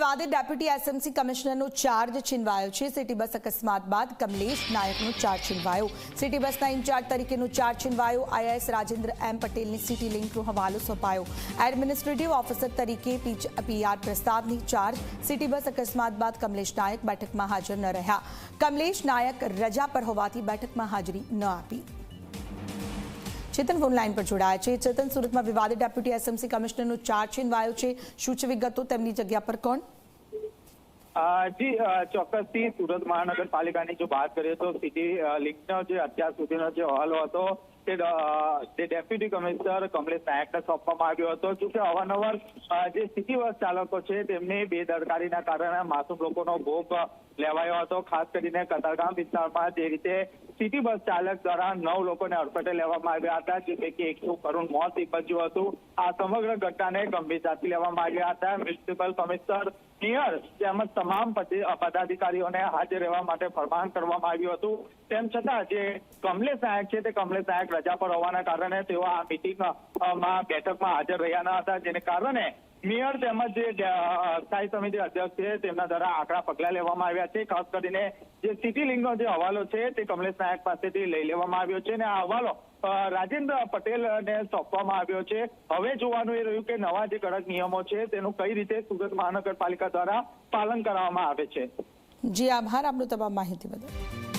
વિવાદે deputy SMC કમિશનરનો charge છીનવાયો છે. સિટી બસ અકસ્માત બાદ કમલેશ નાયકનો ચાર્જ છીનવાયો. સિટી બસના ઇન્ચાર્જ તરીકેનો ચાર્જ છીનવાયો. આઈએએસ રાજેન્દ્ર એમ પટેલની સિટી લિંકનો હવાલો સોંપાયો. એડમિનિસ્ટ્રેટિવ ઓફિસર તરીકે પીઆર પ્રસાદની ચાર્જ સિટી બસ અકસ્માત બાદ કમલેશ નાયક બેઠકમાં હાજર ન રહ્યા. કમલેશ નાયક રજા પર હોવાથી બેઠકમાં હાજરી ન આપી. ચેતન ફોન લાઈન પર જોડાયા છે. ચેતન સુરતમાં વિવાદિત ડેપ્યુટી એસએમસી કમિશનરનો ચાર્જ છીનવાયો છે. શું છે વિગતો? તેમની જગ્યા પર કોણ? જી ચોક્કસથી સુરત મહાનગરપાલિકાની જો વાત કરીએ તો સિટી અ, લીગનો જે અત્યાર સુધીનો જે હોલ હતો તે ડેપ્યુટી કમિશનર કમલેશ નાયકને સોંપવામાં આવ્યો હતો? જો કે અવારનવાર જે સિટી બસ ચાલકો છે, તેમની બેદરકારીના કારણે માસૂમ લોકોનો ભોગ લેવાયો હતો. ખાસ કરીને કતારગામ વિસ્તારમાં જે રીતે સિટી બસ ચાલક દ્વારા નવ લોકોને અડફેટે લેવામાં આવ્યા હતા, જે પૈકી એકનું કરુણ મોત નીપજ્યું હતું. આ સમગ્ર ઘટનાને ગંભીરતાથી લેવામાં આવ્યા હતા. મ્યુનિસિપલ કમિશનર, મેયર તેમજ તમામ પદ- પદાધિકારીઓને હાજર રહેવા માટે ફરમાન કરવામાં આવ્યું હતું. તેમ છતાં, જે કમલેશ નાયક છે, તે કમલેશ નાયક રજા પર હોવાના કારણે તેઓ આ મિટિંગમાં બેઠકમાં હાજર રહ્યા ન હતા. જેને કારણે મેયર તેમજ જે સ્થાયી સમિતિ અધ્યક્ષ છે, તેમના દ્વારા આકરા પગલા લેવામાં આવ્યા છે. ખાસ કરીને જે સિટી લિંકનો જે હવાલો છે, તે કમલેશ નાયક પાસેથી લઈ લેવામાં આવ્યો છે. અને આ હવાલો રાજેન્દ્ર પટેલને સોંપવામાં આવ્યો છે. હવે જોવાનું એ રહ્યું કે નવા જે કડક નિયમો છે, તેનું કઈ રીતે સુરત મહાનગરપાલિકા દ્વારા પાલન કરવામાં આવે છે. જી, આભાર. આપનો તમામ માહિતી બદલ.